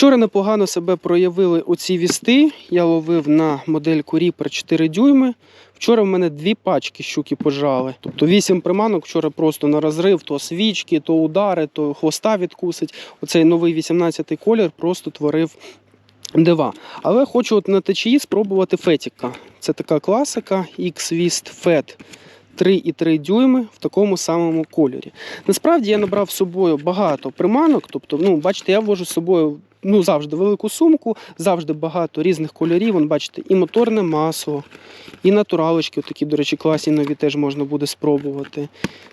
Вчора непогано себе проявили оці вісти. Я ловив на модельку Reaper 4 дюйми. Вчора в мене дві пачки щуки пожрали. Тобто вісім приманок вчора просто на розрив, то свічки, то удари, то хвоста відкусить. Оцей новий 18-й колір просто творив дива. Але хочу от на течії спробувати фетіка. Це така класика X-Wist Fet 3,3 дюйми в такому самому кольорі. Насправді я набрав з собою багато приманок. Тобто, ну, бачите, я вожу з собою ну, завжди велику сумку, завжди багато різних кольорів. Вон, бачите, і моторне масло, і натуралочки, такі, до речі, класні нові теж можна буде спробувати.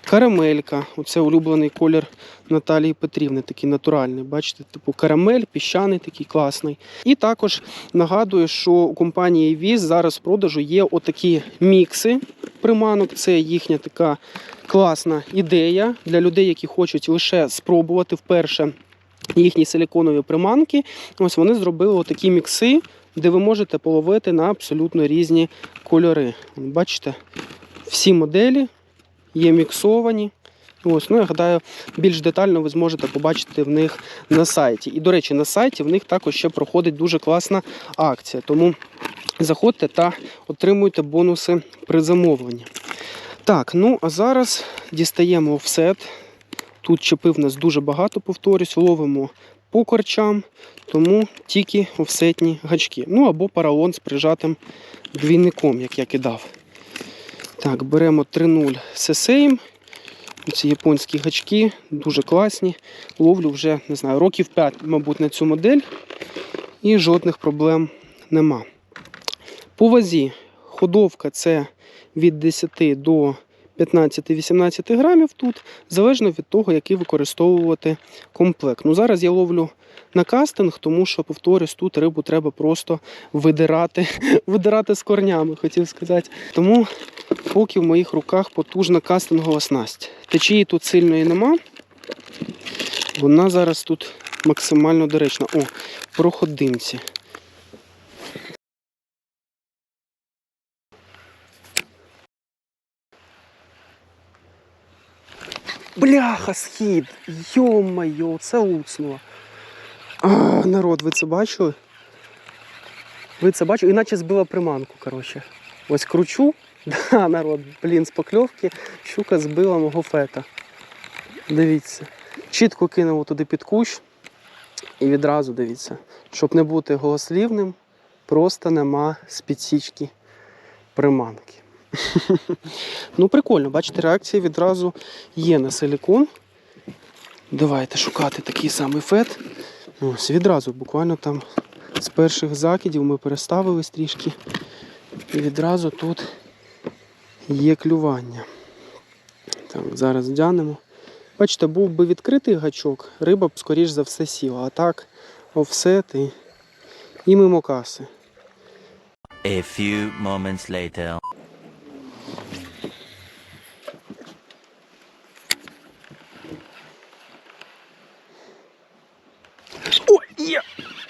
Карамелька, оце улюблений колір Наталії Петрівни, такий натуральний. Бачите, типу карамель, піщаний такий класний. І також нагадую, що у компанії Віз зараз в продажу є отакі мікси приманок. Це їхня така класна ідея для людей, які хочуть лише спробувати вперше їхні силіконові приманки. Ось вони зробили отакі мікси, де ви можете половити на абсолютно різні кольори. Бачите, всі моделі є міксовані. Ось, ну я гадаю, більш детально ви зможете побачити в них на сайті. І, до речі, на сайті в них також ще проходить дуже класна акція. Тому заходьте та отримуйте бонуси при замовленні. Так, ну а зараз дістаємо офсет. Тут чіпив в нас дуже багато, повторюсь, ловимо по корчам, тому тільки офсетні гачки. Ну або паралон з прижатим двійником, як я кидав. Так, беремо 3.0 Сесейм. Ці японські гачки дуже класні. Ловлю вже не знаю, років 5, мабуть, на цю модель. І жодних проблем нема. По вазі ходовка це від 10 до 15-18 грамів тут, залежно від того, який використовувати комплект. Ну, зараз я ловлю на кастинг, тому що, повторюсь, тут рибу треба просто видирати, видирати з корнями, хотів сказати. Тому поки в моїх руках потужна кастингова снасть. Течії тут сильної нема. Вона зараз тут максимально доречна. О, проходимці. Бляха, схід! Йо-майо, це луцнуло. А, народ, ви це бачили? Ви це бачили? Іначе збила приманку, коротше. Ось кручу. Да, народ, блін, з покльовки щука збила мого фета. Дивіться. Чітко кинув туди під кущ. І відразу дивіться, щоб не бути голослівним, просто нема з приманки. Ну, прикольно, бачите, реакція відразу є на силікон. Давайте шукати такий самий фет. Ось відразу, буквально там з перших закидів ми переставились трішки. І відразу тут є клювання. Так, зараз вдянемо. Бачите, був би відкритий гачок, риба б, скоріш за все, сіла. А так, офсет і, і мимо. A few moments later.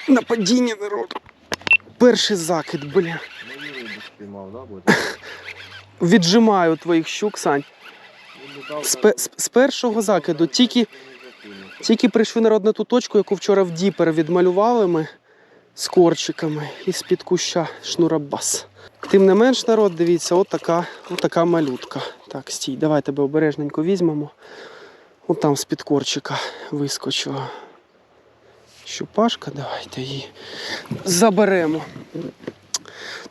Нападіння народ. Перший закид, бля. Віджимаю твоїх щук, Сань. З, з, з першого закиду тільки, тільки прийшли народ на ту точку, яку вчора в Діпер відмалювали ми з корчиками і з-під куща шнурабас. Тим не менш, народ, дивіться, от така малютка. Так, стій, давай тебе обережненько візьмемо. От там з-під корчика вискочила. Щупашка, давайте її заберемо.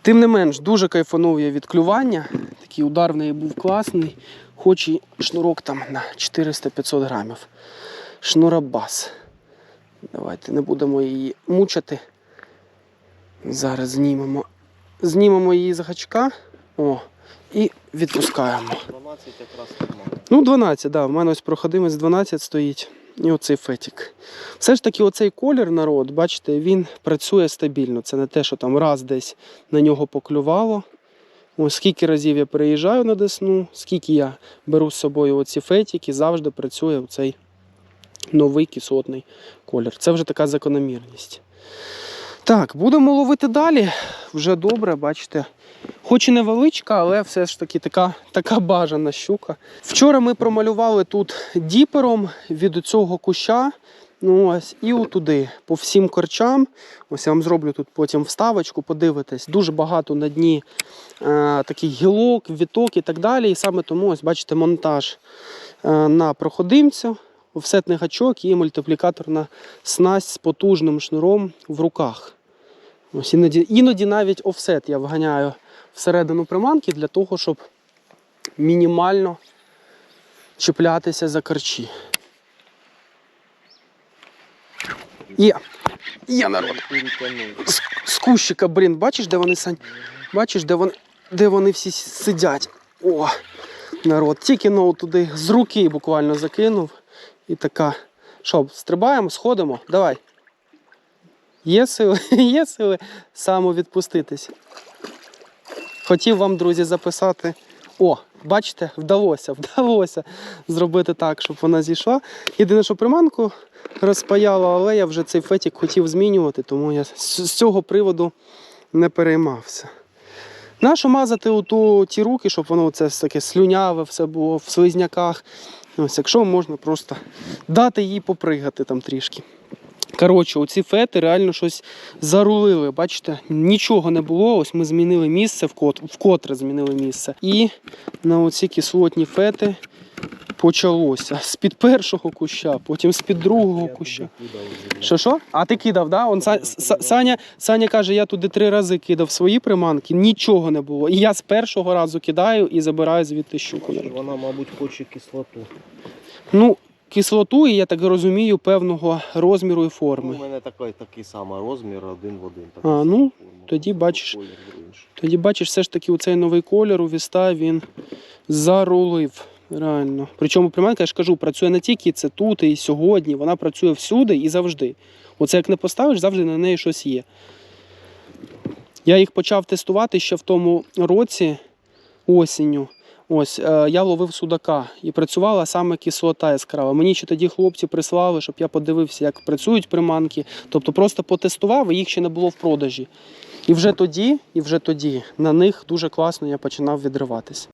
Тим не менш, дуже кайфанув я від клювання. Такий удар в неї був класний, хоч і шнурок там на 400-500 грамів. Шнурабас. Давайте не будемо її мучити. Зараз знімемо. Знімемо її з гачка. О, і відпускаємо. 12 якраз. Ну, 12, так. Да. В мене ось проходимець 12 стоїть. І оцей фетік. Все ж таки, оцей колір народ, бачите, він працює стабільно. Це не те, що там раз десь на нього поклювало. Ось скільки разів я переїжджаю на Десну, скільки я беру з собою оці фетіки, завжди працює оцей новий кислотний колір. Це вже така закономірність. Так, будемо ловити далі. Вже добре, бачите. Хоч і невеличка, але все ж таки така, така бажана щука. Вчора ми промалювали тут діпером від цього куща. Ну ось, і отуди, по всім корчам. Ось я вам зроблю тут потім вставочку, подивитись. Дуже багато на дні е, таких гілок, віток і так далі. І саме тому, ось бачите, монтаж е, на проходимцю, офсетний гачок і мультиплікаторна снасть з потужним шнуром в руках. Ось іноді, іноді навіть офсет я вганяю всередину приманки для того, щоб мінімально чіплятися за корчі. Є. Є народ. З, з кущика, блін, бачиш, де вони сань? Бачиш, де вони, де вони всі сидять? О, народ. Тільки ну туди з руки буквально закинув. І така. Що, стрибаємо, сходимо? Давай. Є сили, є сили самовідпуститись. Хотів вам, друзі, записати. О, бачите, вдалося, вдалося зробити так, щоб вона зійшла. Єдине, що приманку розпаяло, але я вже цей фетік хотів змінювати, тому я з цього приводу не переймався. Нащо мазати у ту, ті руки, щоб воно це таке слюняве все було в слизняках. Ось, якщо можна просто дати їй попригати там трішки. Коротше, оці фети реально щось зарулили. Бачите, нічого не було. Ось ми змінили місце, вкотре змінили місце. І на оці кислотні фети почалося. З-під першого куща, потім з-під другого куща. Що що? А ти кидав, да? Он Са- Са- Саня, Саня каже, я туди три рази кидав свої приманки, нічого не було. І я з першого разу кидаю і забираю звідти щуку. Вона, мабуть, хоче кислоту. Ну, кислоту, і я так розумію, певного розміру і Ну, У мене такий, такий самий розмір, один в один. А, ну, форму. тоді бачиш. Колір інший. Тоді бачиш, все ж таки у цей новий колір у віста він зарулив. Реально. Причому приманка, я ж кажу, працює не тільки це тут і сьогодні, вона працює всюди і завжди. Оце як не поставиш, завжди на неї щось є. Я їх почав тестувати ще в тому році, осінню. Ось е, я ловив судака і працювала саме кислота яскрава. Мені ще тоді хлопці прислали, щоб я подивився, як працюють приманки. Тобто просто потестував, і їх ще не було в продажі. І вже тоді, і вже тоді на них дуже класно я починав відриватися.